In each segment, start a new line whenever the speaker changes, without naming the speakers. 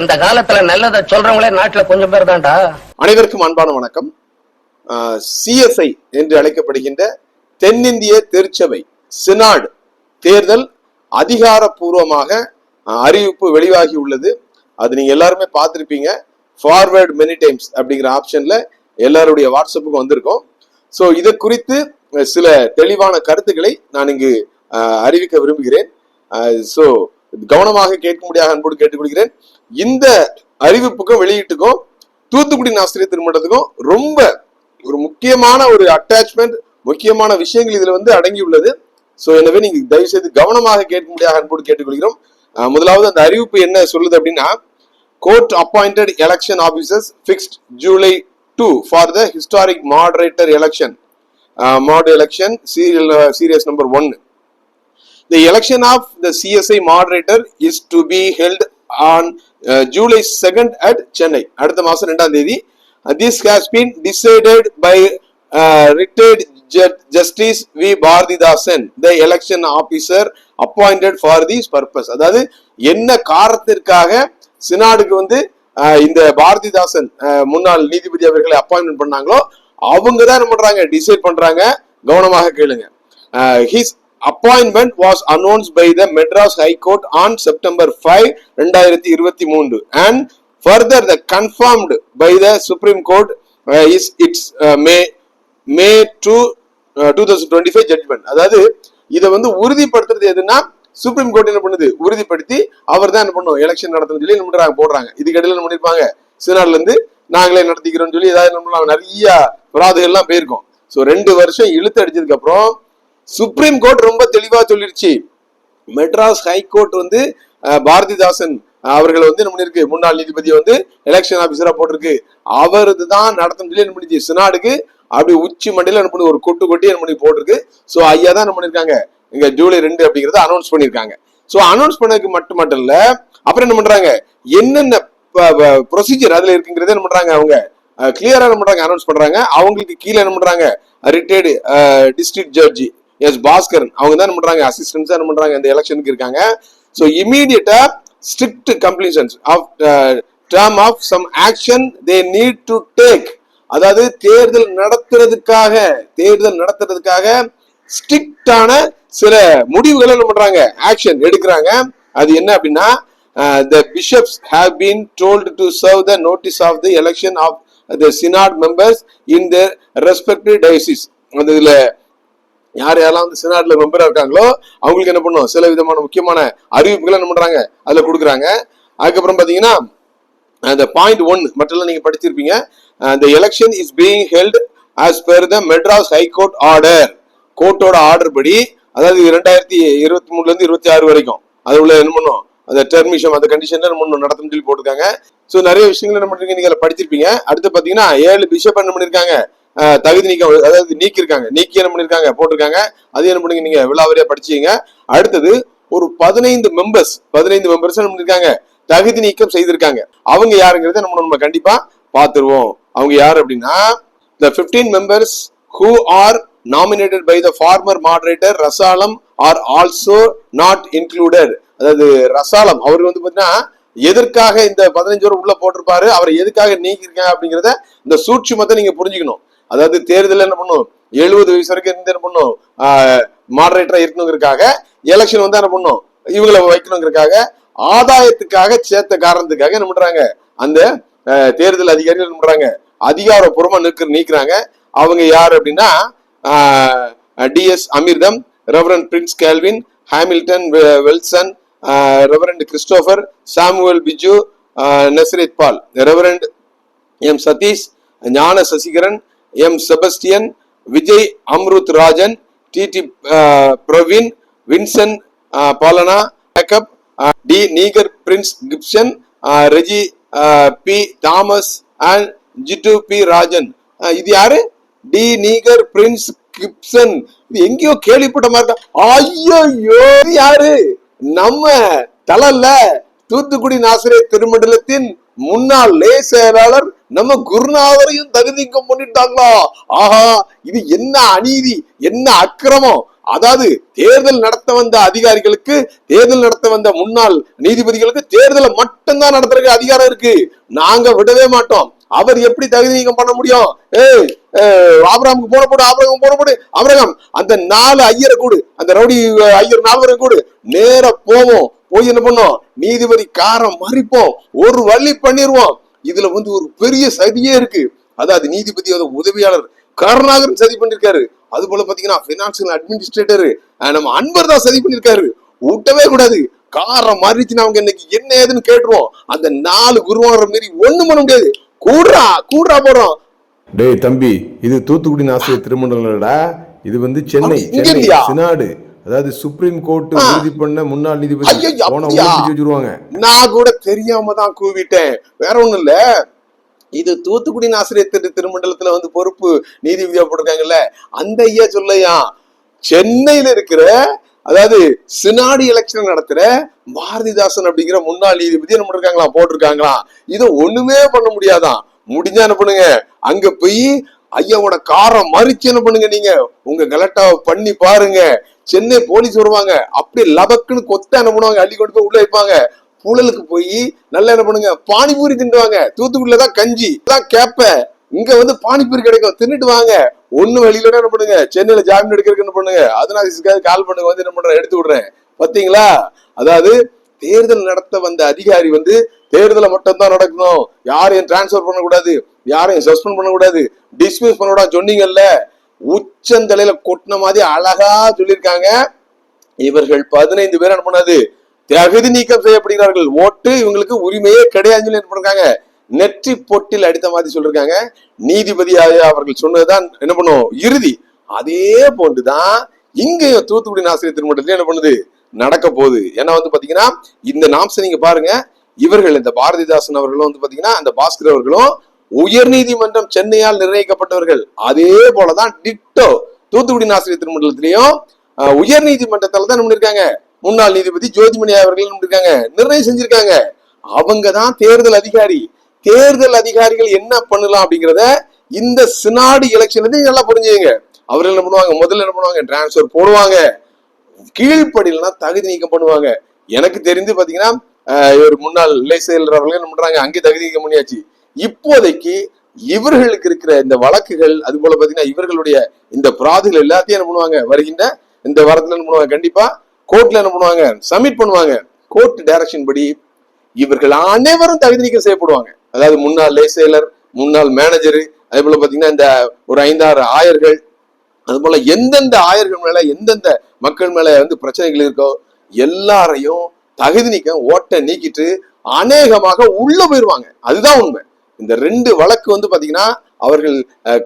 இந்த காலத்துல நல்லதை சொல்றவங்களே நாட்டுல கொஞ்சம் பேர் தான்டா.
அனைவருக்கும் அன்பான வணக்கம். சிஎஸ்ஐ என்று அழைக்கப்படுகின்ற தென்னிந்திய திருச்சபை சினாட் தேர்தல் அதிகாரப்பூர்வமாக அறிவிப்பு வெளியாகி உள்ளது. அது நீங்க எல்லாருமே பார்த்துருப்பீங்க. ஃபார்வேர்டு மெனி டைம்ஸ் அப்படிங்கிற ஆப்ஷன்ல எல்லாருடைய வாட்ஸ்அப்புக்கும் வந்திருக்கும். ஸோ இது குறித்து சில தெளிவான கருத்துக்களை நான் இங்கு அறிவிக்க விரும்புகிறேன். ஸோ கவனமாக கேட்க முடியாத அன்போடு கேட்டுக்கொள்கிறேன். இந்த அறிவிப்புக்கும் வெளியீட்டுக்கும் தூத்துக்குடி ஆசிரியர் திருமணத்துக்கும் ரொம்ப ஒரு முக்கியமான ஒரு அட்டாச்மெண்ட் முக்கியமான விஷயங்கள் இதுல வந்து அடங்கியுள்ளது. ஸோ எனவே நீங்க தயவு செய்து கவனமாக கேட்க முடியாத அன்போடு கேட்டுக்கொள்கிறோம். முதலாவது அந்த அறிவிப்பு என்ன சொல்லுது அப்படின்னா court appointed election officers fixed July two for the historic moderator election mod election serial serious number ஒன்னு the election of the CSI moderator is to be held on July second at Chennai அடுத்த மாதம் ரெண்டாம் தேதி this has been decided by retired justice V Bharathidasan the election officer appointed for this purpose அதாவது என்ன காரணத்திற்காக சினாடுக்கு வந்து இந்த பாரதிதாசன் முன்னாள் நீதிபதி அவர்களை அப்பாயின்மெண்ட் பண்ணாங்களோ அவங்க தான் என்ன பண்றாங்க டிசைட் பண்றாங்க கவனமாக கேளுங்க his appointment was announce by the Madras high court on September five ரெண்டாயிரத்தி இருபத்தி மூன்று and further the confirmed by the Supreme Court is it's May May two two thousand twenty five judgement அதாவது இதை வந்து உறுதிப்படுத்துறது எதுன்னா சுப்ரீம் கோர்ட் என்ன பண்ணுது? உறுதிப்படுத்தி அவர் தான் என்ன பண்ணும்? எலெக்ஷன் நடத்தணும் சொல்லி என்ன பண்றாங்க? போடுறாங்க. இதுக்கு இடையில என்ன பண்ணிருப்பாங்க? சிறுநாள்ல இருந்து நாங்களே நடத்திக்கிறோம்னு சொல்லி ஏதாவது என்ன பண்ணலாம் நிறைய பிராதுகள்லாம் போயிருக்கோம். ஸோ ரெண்டு வருஷம் இழுத்து அடிச்சதுக்கு அப்புறம் சுப்ரீம் கோர்ட் ரொம்ப தெளிவா சொல்லிருச்சு. மெட்ராஸ் ஹைகோர்ட் வந்து பாரதிதாசன் அவர்களை வந்து என்ன பண்ணிருக்கு? முன்னாள் நீதிபதி வந்து எலெக்ஷன் ஆபீசரா போட்டிருக்கு. அவரது தான் நடத்தும் சொல்லி என்ன பண்ணிச்சு? சினாடுக்கு அப்படி உச்சி மண்டையில என்ன பண்ணி ஒரு கொட்டு கொட்டி என்ன பண்ணி போட்டிருக்கு. ஸோ ஐயா தான் என்ன பண்ணிருக்காங்க? இங்க ஜூலை ரெண்டு அப்படிங்கறத அனௌன்ஸ் பண்ணிருக்காங்க. ஸோ அனௌன்ஸ் பண்ணதுக்கு மட்டும் மட்டும் இல்ல அப்புறம் என்ன பண்றாங்க? என்னென்ன ப்ரொசீஜர் அதுல இருக்குங்கிறத என்ன பண்றாங்க அவங்க? கிளியரா என்ன பண்றாங்க? அனௌன்ஸ் பண்றாங்க. அவங்களுக்கு கீழே என்ன பண்றாங்க? Retired district judge S Bhaskaran. அவங்க தான் என்ன பண்றாங்க? அசிஸ்டன்ஸ் என்ன பண்றாங்க? இந்த எலெக்ஷனுக்கு இருக்காங்க. So immediately strict completions of term of some action they need to take அதாவது தேர்தல் நடத்துறதுக்காக தேர்தல் நடத்துறதுக்காக ஸ்ட்ரிக்டான சில முடிவுகளை என்ன பண்றாங்க? ஆக்ஷன் எடுக்கிறாங்க. அது என்ன அப்படின்னா the bishops have been told to serve the notice of the election of the synod members in the respective diocese அந்த இதில் யார் யாரெல்லாம் வந்து சினாட்ல மெம்பரா இருக்காங்களோ அவங்களுக்கு என்ன பண்ணும்? சில விதமான முக்கியமான அறிவிப்புகளை என்ன பண்றாங்க? அதுல கொடுக்குறாங்க. அதுக்கப்புறம் பாத்தீங்கன்னா அந்த பாயிண்ட் ஒன் மற்றெல்லாம் நீங்க படிச்சிருப்பீங்க. அந்த election is being held as per the Madras high court order கோர்ட்டோட order படி அதாவது ரெண்டாயிரத்தி இருபத்தி மூணுல இருந்து இருபத்தி ஆறு வரைக்கும். அது உள்ள என்ன பண்ணும்? அந்த டெர்மிஷம் அந்த கண்டிஷன்ல என்ன பண்ணணும் நடத்தும் சொல்லி போட்டிருக்காங்க. ஸோ நிறைய விஷயங்கள் என்ன பண்றீங்க? நீங்க படிச்சிருப்பீங்க. அடுத்து பாத்தீங்கன்னா ஏழு பிஷப் என்ன பண்ணிருக்காங்க? தகுதி நீக்கம் அதாவது நீக்கியிருக்காங்க. நீக்கி என்ன பண்ணிருக்காங்க போட்டிருக்காங்க. அது என்ன பண்ணுங்க நீங்க விழாவரியா படிச்சீங்க அடுத்தது ஒரு பதினைந்து மெம்பர்ஸ் பதினைந்து மெம்பர்ஸ் என்ன பண்ணிருக்காங்க தகுதி நீக்கம் செய்திருக்காங்க. அவங்க யாருங்கிறத நம்ம நம்ம கண்டிப்பா பார்த்துருவோம். அவங்க யார் அப்படின்னா the 15 members who are nominated by the former moderator Rasalam are also not included அதாவது ரசாலம் அவர் வந்து பாத்தீங்கன்னா எதற்காக இந்த பதினஞ்சு பேர் உள்ள போட்டிருப்பாரு? அவரை எதுக்காக நீக்கிருக்காங்க அப்படிங்கறத இந்த சூட்சுமத்தை நீங்க புரிஞ்சுக்கணும். அதாவது தேர்தல் என்ன பண்ணும்? எழுபது வயசு வரைக்கும் இருந்து என்ன பண்ணும்? மாடரேட்டரா இருக்கணுங்கிறதுக்காக எலெக்ஷன் வந்து என்ன பண்ணும்? இவங்களை வைக்கணுங்கிறதுக்காக ஆதாயத்துக்காக சேர்த்த காரணத்துக்காக என்ன பண்றாங்க? அந்த தேர்தல் அதிகாரிகள் என்ன பண்றாங்க? அதிகாரப்பூர்வமா நிற்கிற நீக்கிறாங்க. அவங்க யார் அப்படின்னா DS Amirtham reverend Prince Calvin Hamilton வெ- Wilson Reverend Christopher Samuel Biju நெசரித் Paul. Reverend M. Sathish Gnana Sasikaran M Sebastian Vijay Amruth Rajan DD Praveen Vinson பாலனா மேக்கப் D நீகர் Prince Gibson Reji P Thomas and Jittu P Rajan. இது யாரு? D நீகர் Prince Gibson. இது எங்கேயோ கேள்விப்பட்ட மாதிரி தான். ஐயையோ யாரு? நம்ம தலல்ல தூத்துக்குடி நாசிரியர் திருமண்டலத்தின் முன்னாள் லே செயலாளர் நம்ம குருநாதரையும் தகுதி பண்ணிட்டாங்களா ஆஹா இது என்ன அநீதி என்ன அக்கிரமம்? அதாவது தேர்தல் நடத்த வந்த அதிகாரிகளுக்கு தேர்தல் நடத்த வந்த முன்னாள் நீதிபதிகளுக்கு தேர்தலை மட்டும்தான் நடத்துறதுக்கு அதிகாரம் இருக்கு. நாங்க விடவே மாட்டோம். அவர் எப்படி தகுதி நீக்கம் பண்ண முடியும்? ஏய் ஏய், ஆபிரகாமுக்கு போன போடு ஆபிரகாம் போன போடு. ஆபிரகாம் அந்த நாலு ஐயரை கூடு அந்த ரவுடி ஐயர் நால்வரை கூடு. நேர போவோம். போய் என்ன பண்ணோம்? நீதிபதி காரம் மறிப்போம். ஒரு வழி பண்ணிடுவோம் இதுல வந்து ஒரு பெரிய சதியே இருக்கு. அதாவது நீதிபதியோட உதவியாளர் கருணாகரன் சதி பண்ணிருக்காரு. அது போல பாத்தீங்கன்னா பினான்சியல் அட்மினிஸ்ட்ரேட்டர் நம்ம அன்பர் தான் சதி பண்ணிருக்காரு. விட்டவே கூடாது. காரம் மாறிச்சுன்னா அவங்க இன்னைக்கு என்ன ஏதுன்னு கேட்டுருவோம். அந்த நாலு குருவார மாரி ஒண்ணும் பண்ண முடியாது. கூடுறா கூடுறா போறோம்.
டேய் தம்பி இது தூத்துக்குடி ஆசிரியர் திருமண்டலடா இது வந்து சென்னை சென்னை? சினாடு. அதாவது சுப்ரீம் கோர்ட். உறுதி பண்ண முன்னாள் நீதிபதி வச்சிருவாங்க
நான் கூட தெரியாம தான் கூவிட்டேன். வேற ஒண்ணும் இல்ல. இது தூத்துக்குடி ஆசிரியர் திரு திருமண்டலத்துல வந்து பொறுப்பு நீதிபதியா போட்டிருக்காங்கல்ல? அந்த ஐயா சொல்லையா? சென்னையில இருக்கிற அதாவது சினாடி எலெக்ஷன் நடத்துற பாரதிதாசன் அப்படிங்கிற முன்னாள் நீதிபதி என்ன பண்ணிருக்காங்களா? போட்டிருக்காங்களா? இதை ஒண்ணுமே பண்ண முடியாதான் முடிஞ்சா என்ன பண்ணுங்க? அங்க போய் ஐயாவோட காரம் மறிச்சு என்ன பண்ணுங்க நீங்க? உங்க கலட்டாவை பண்ணி பாருங்க. சென்னை போலீஸ் வருவாங்க. அப்படியே லபக்குன்னு கொத்த என்ன பண்ணுவாங்க? அள்ளி கொண்டு போய் உள்ள வைப்பாங்க. புழலுக்கு போய் நல்லா என்ன பண்ணுங்க? பானிபூரி திண்டுவாங்க தூத்துக்குடியில தான் கஞ்சி தான் கேப்ப. இங்க வந்து பானிபூரி கிடைக்கும். தின்னுட்டு வாங்க. ஒண்ணு வழியில என்ன பண்ணுங்க? சென்னையில ஜாமீன் எடுக்கிறதுக்கு என்ன பண்ணுங்க? அதனால கால் பண்ணுங்க. வந்து என்ன பண்றேன்? எடுத்து விடுறேன். பாத்தீங்களா? அதாவது தேர்தல் நடத்த வந்த அதிகாரி வந்து தேர்தலை மட்டும் தான் நடக்கணும். யாரையும் டிரான்ஸ்ஃபர் பண்ணக்கூடாது. யாரையும் சஸ்பெண்ட் பண்ணக்கூடாது. டிஸ்மிஸ் பண்ணக்கூடாது சொன்னீங்கல்ல. உச்சந்தலையில கொட்டின மாதிரி அழகா சொல்லியிருக்காங்க. இவர்கள் பதினைந்து பேர் என்ன பண்ணாது தகுதி நீக்கம் செய்யப்படுகிறார்கள். ஓட்டு இவங்களுக்கு உரிமையே கிடையாதுன்னு சொல்லி என்ன பண்ணிருக்காங்க நெற்றி பொட்டில் அடித்த மாதிரி சொல்லிருக்காங்க நீதிபதியாக அவர்கள் சொன்னதுதான் என்ன பண்ணும்? இறுதி. அதே போன்றுதான் இங்கேயும் தூத்துக்குடி நாசிரியர் திருமணத்துல என்ன பண்ணுது? நடக்க போகுது. ஏன்னா வந்து பாத்தீங்கன்னா இந்த நாம்சை நீங்க பாருங்க. இவர்கள் இந்த பாரதிதாசன் அவர்களும் வந்து பாத்தீங்கன்னா அந்த பாஸ்கர் அவர்களும் உயர்நீதிமன்றம் சென்னையால் நிர்ணயிக்கப்பட்டவர்கள் அதே போலதான் டிட்டோ தூத்துக்குடி நாசிரியர் திருமண்டலத்திலையும் உயர் நீதிமன்றத்தால தான் என்ன பண்ணிருக்காங்க முன்னாள் நீதிபதி ஜோதிமணி அவர்கள் இருக்காங்க நிர்ணயம் செஞ்சிருக்காங்க. அவங்க தான் தேர்தல் அதிகாரி. தேர்தல் அதிகாரிகள் என்ன பண்ணலாம் அப்படிங்கிறத இந்த சினாடு எலெக்ஷன்ல இருந்து நல்லா புரிஞ்சுங்க அவர்கள் என்ன பண்ணுவாங்க? முதல்ல என்ன பண்ணுவாங்க? டிரான்ஸ்ஃபர் போடுவாங்க. கீழ்ப்படியில்னா தகுதி நீக்கம் பண்ணுவாங்க. எனக்கு தெரிந்து பாத்தீங்கன்னா இவர் முன்னாள் இலை செயலர் அவர்கள் என்ன பண்றாங்க? அங்கே தகுதி நீக்கம் பண்ணியாச்சு. இப்போதைக்கு இவர்களுக்கு இருக்கிற இந்த வழக்குகள் அது போல பாத்தீங்கன்னா இவர்களுடைய இந்த பிராதிகள் எல்லாத்தையும் என்ன பண்ணுவாங்க? வருகின்ற இந்த வாரத்துல என்ன பண்ணுவாங்க? கண்டிப்பா கோர்ட்ல என்ன பண்ணுவாங்க? சப்மிட் பண்ணுவாங்க. கோர்ட் டைரக்ஷன் படி இவர்கள் அனைவரும் தகுதி நீக்கம் செய்யப்படுவாங்க. அதாவது முன்னாள் லேசேலர் முன்னாள் மேனேஜர் அதே போல பாத்தீங்கன்னா இந்த ஒரு ஐந்தாறு ஆயர்கள் அது போல எந்தெந்த ஆயர்கள் மேல எந்தெந்த மக்கள் மேல வந்து பிரச்சனைகள் இருக்கோ எல்லாரையும் தகுதி நீக்கம் ஓட்ட நீக்கிட்டு அநேகமாக உள்ள போயிருவாங்க. அதுதான் உண்மை. இந்த ரெண்டு வழக்கு வந்து பாத்தீங்கன்னா அவர்கள்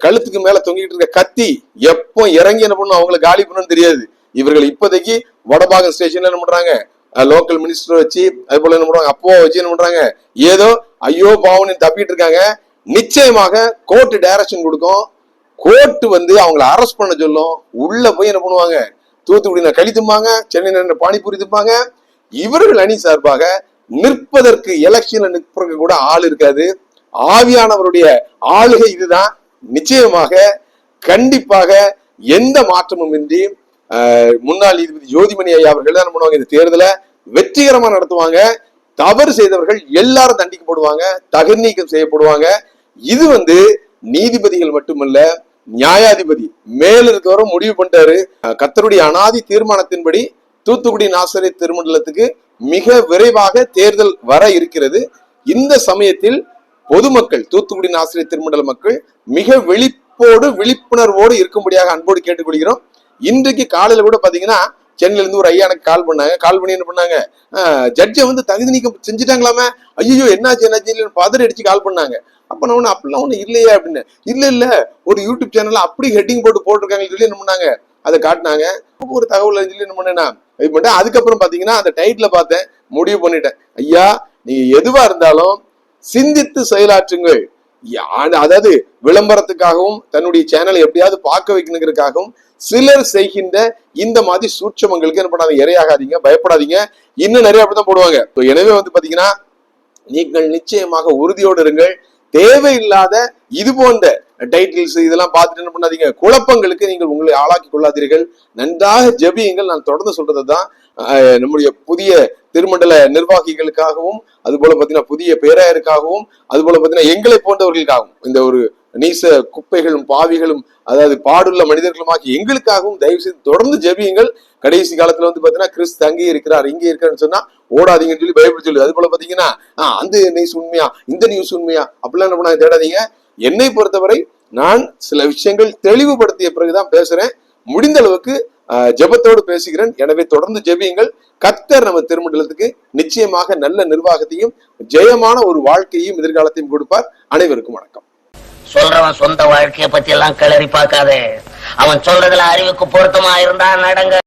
கழுத்துக்கு மேல தொங்கிட்டு இருக்க கத்தி எப்போ இறங்கி என்ன பண்ணும்? அவங்களை காலி பண்ணணும்னு தெரியாது. இவர்கள் இப்போதைக்கு வடபாகம் ஸ்டேஷன்ல என்ன பண்றாங்க? லோக்கல் மினிஸ்டர் வச்சு அது போல என்ன பண்றாங்க? அப்போ வச்சு என்ன பண்றாங்க? ஏதோ ஐயோ பாவன்னு தப்பிட்டு இருக்காங்க. நிச்சயமாக கோர்ட்டு டைரக்ஷன் கொடுக்கும். கோர்ட் வந்து அவங்கள அரெஸ்ட் பண்ண சொல்லும். உள்ள போய் என்ன பண்ணுவாங்க? தூத்துக்குடியில களி தும்பாங்க சென்னையில பானிபூரி தும்பாங்க. இவர்கள் அணி சார்பாக நிற்பதற்கு எலெக்ஷன்ல நிற்பதற்கு கூட ஆள் இருக்காது. ஆவியானவருடைய ஆளுகை இதுதான். நிச்சயமாக கண்டிப்பாக எந்த மாற்றமும் இன்றி முன்னாள் நீதிபதி ஜோதிமணி ஐயா அவர்கள் தான் என்ன பண்ணுவாங்க இந்த தேர்தலை வெற்றிகரமா நடத்துவாங்க. தவறு செய்தவர்கள் எல்லாரும் தண்டிக்கப்படுவாங்க தகுதி நீக்கம் செய்யப்படுவாங்க. இது வந்து நீதிபதிகள் மட்டுமல்ல நியாயாதிபதி மேல இருக்கவரும் முடிவு பண்ணிட்டாரு. கத்தருடைய கர்த்தருடைய அனாதி தீர்மானத்தின்படி தூத்துக்குடி நாசரை திருமண்டலத்துக்கு மிக விரைவாக தேர்தல் வர இருக்கிறது. இந்த சமயத்தில் பொதுமக்கள் தூத்துக்குடி ஆசிரியர் திருமண்டல மக்கள் மிக விழிப்போடு விழிப்புணர்வோடு இருக்கும்படியாக அன்போடு கேட்டுக்கொள்கிறோம். இன்றைக்கு காலையில கூட பாத்தீங்கன்னா சென்னையில இருந்து ஒரு ஐயா எனக்கு கால் பண்ணாங்க. கால் பண்ணி என்ன பண்ணாங்க? ஜட்ஜை வந்து தகுதி நீக்கம் செஞ்சுட்டாங்களாமே. ஐயோ என்னாச்சு என்னாச்சு பதறி அடிச்சு கால் பண்ணாங்க. அப்ப நான் ஒண்ணு அப்படிலாம் ஒண்ணு இல்லையே அப்படின்னு. இல்ல இல்ல ஒரு யூடியூப் சேனல்ல அப்படி ஹெட்டிங் போட்டு போட்டிருக்காங்கன்னு சொல்லி என்ன பண்ணாங்க? அதை காட்டினாங்க. ஒரு தகவல் சொல்லி என்ன பண்ணேன்னா இது பண்ணிட்டேன். அதுக்கப்புறம் பாத்தீங்கன்னா அந்த டைட்டில் பார்த்தேன். முடிவு பண்ணிட்டேன். ஐயா நீங்க எதுவா இருந்தாலும் சிந்தித்து செயலாற்றுங்கள். அதாவது விளம்பரத்துக்காகவும் தன்னுடைய சேனலை எப்படியாவது பார்க்க வைக்கணுங்கிறதுக்காகவும் சிலர் செய்கின்ற இந்த மாதிரி சூட்சமங்களுக்கு என்ன பண்ணாதீங்க இரையாகாதீங்க பயப்படாதீங்க. இன்னும் நிறைய அப்படிதான் போடுவாங்க. எனவே வந்து பாத்தீங்கன்னா நீங்கள் நிச்சயமாக உறுதியோடு இருங்கள். தேவையில்லாத இது போன்ற டைட்டில்ஸ் இதெல்லாம் பார்த்துட்டு என்ன பண்ணாதீங்க. குழப்பங்களுக்கு நீங்கள் உங்களை ஆளாக்கி கொள்ளாதீர்கள். நன்றாக ஜெபியுங்கள். நான் தொடர்ந்து சொல்றது தான் நம்முடைய புதிய திருமண்டல நிர்வாகிகளுக்காகவும் அதுபோல பார்த்தீங்கன்னா புதிய பேராயருக்காகவும் அதுபோல பார்த்தீங்கன்னா எங்களை போன்றவர்களுக்காகவும் இந்த ஒரு நீச குப்பைகளும் பாவிகளும் அதாவது பாடுள்ள மனிதர்களுமாகி எங்களுக்காகவும் தயவு செய்து தொடர்ந்து ஜெபியுங்கள். கடைசி காலத்துல வந்து பாத்தீங்கன்னா கிறிஸ்து அங்கே இருக்கிறார் இங்கே இருக்கிறான்னு சொன்னா ஓடாதீங்கன்னு சொல்லி பைபிள் சொல்லி அது போல பாத்தீங்கன்னா அந்த நியூஸ் உண்மையா இந்த நியூஸ் உண்மையா அப்படிலாம் என்ன பண்ணாங்க தேடாதீங்க. என்னை பொறுத்தவரை நான் சில விஷயங்கள் தெளிவுபடுத்திய பிறகுதான் பேசுறேன். முடிந்த அளவுக்கு ஜெபத்தோடு பேசுகிறேன். எனவே தொடர்ந்து ஜெபியுங்கள். கத்தர் நம்ம திருமண்டலத்துக்கு நிச்சயமாக நல்ல நிர்வாகத்தையும் ஜெயமான ஒரு வாழ்க்கையும் எதிர்காலத்தையும் கொடுப்பார். அனைவருக்கும் வணக்கம்.
சொல்றவன் சொந்த வாழ்க்கையை பத்தி எல்லாம் கிளறி பார்க்காதே. அவன் சொல்றதுல அறிவுக்கு பொருத்தமா இருந்தா நடங்க.